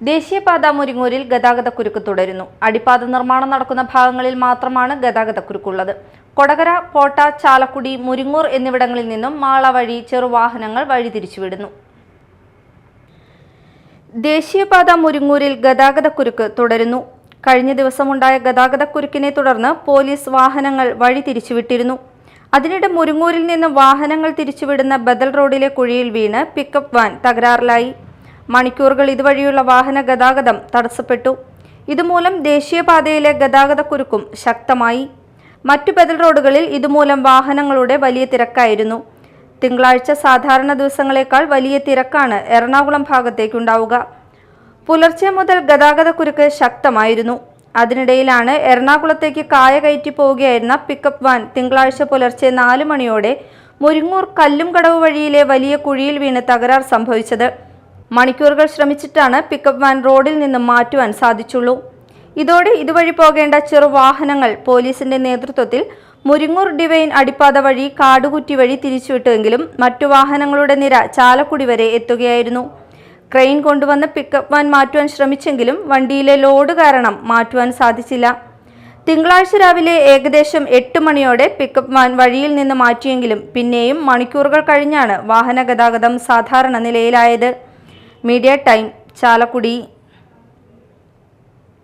ദേശീയപാത മുരിങ്ങൂരിൽ ഗതാഗതക്കുരുക്ക് തുടരുന്നു. അടിപ്പാത നിർമ്മാണം നടക്കുന്ന ഭാഗങ്ങളിൽ മാത്രമാണ് ഗതാഗതക്കുരുക്കുള്ളത്. കൊടകര പോട്ട ചാലക്കുടി മുരിങ്ങൂർ എന്നിവിടങ്ങളിൽ നിന്നും മാള വഴി ചെറുവാഹനങ്ങൾ വഴിതിരിച്ചുവിടുന്നു. ദേശീയപാത മുരിങ്ങൂരിൽ ഗതാഗതക്കുരുക്ക് തുടരുന്നു. കഴിഞ്ഞ ദിവസമുണ്ടായ ഗതാഗതക്കുരുക്കിനെ തുടർന്ന് പോലീസ് വാഹനങ്ങൾ വഴി തിരിച്ചുവിട്ടിരുന്നു അതിനിടെ മുരിങ്ങൂരിൽ നിന്ന് വാഹനങ്ങൾ തിരിച്ചുവിടുന്ന ബദൽ റോഡിലെ കുഴിയിൽ വീണ് പിക്കപ്പ് വാൻ തകരാറിലായി. മണിക്കൂറുകൾ ഇതുവഴിയുള്ള വാഹന ഗതാഗതം തടസ്സപ്പെട്ടു. ഇതുമൂലം ദേശീയപാതയിലെ ഗതാഗതക്കുരുക്കും ശക്തമായി. മറ്റു ബദൽ റോഡുകളിൽ ഇതുമൂലം വാഹനങ്ങളുടെ വലിയ തിരക്കായിരുന്നു. തിങ്കളാഴ്ച സാധാരണ ദിവസങ്ങളേക്കാൾ വലിയ തിരക്കാണ് എറണാകുളം ഭാഗത്തേക്കുണ്ടാവുക. പുലർച്ചെ മുതൽ ഗതാഗതക്കുരുക്ക് ശക്തമായിരുന്നു. അതിനിടയിലാണ് എറണാകുളത്തേക്ക് കായ കയറ്റി പോവുകയായിരുന്ന പിക്കപ്പ് വാൻ തിങ്കളാഴ്ച പുലർച്ചെ നാല് മണിയോടെ മുരിങ്ങൂർ കല്ലുംകടവ് വഴിയിലെ വലിയ കുഴിയിൽ വീണ് തകരാർ സംഭവിച്ചത്. മണിക്കൂറുകൾ ശ്രമിച്ചിട്ടാണ് പിക്കപ്പ് വാൻ റോഡിൽ നിന്ന് മാറ്റുവാൻ സാധിച്ചുള്ളൂ. ഇതോടെ ഇതുവഴി പോകേണ്ട ചെറുവാഹനങ്ങൾ പോലീസിന്റെ നേതൃത്വത്തിൽ മുരിങ്ങൂർ ഡിവൈൻ അടിപ്പാത വഴി കാടുകുറ്റി വഴി തിരിച്ചുവിട്ടുവെങ്കിലും മറ്റു വാഹനങ്ങളുടെ നിര ചാലക്കുടി വരെ എത്തുകയായിരുന്നു. ക്രെയിൻ കൊണ്ടുവന്ന് പിക്കപ്പ് വാൻ മാറ്റുവാൻ ശ്രമിച്ചെങ്കിലും വണ്ടിയിലെ ലോഡ് കാരണം മാറ്റുവാൻ സാധിച്ചില്ല. തിങ്കളാഴ്ച രാവിലെ ഏകദേശം എട്ട് മണിയോടെ പിക്കപ്പ് വാൻ വഴിയിൽ നിന്ന് മാറ്റിയെങ്കിലും പിന്നെയും മണിക്കൂറുകൾ കഴിഞ്ഞാണ് വാഹന ഗതാഗതം സാധാരണ നിലയിലായത്. Media time Chalakudy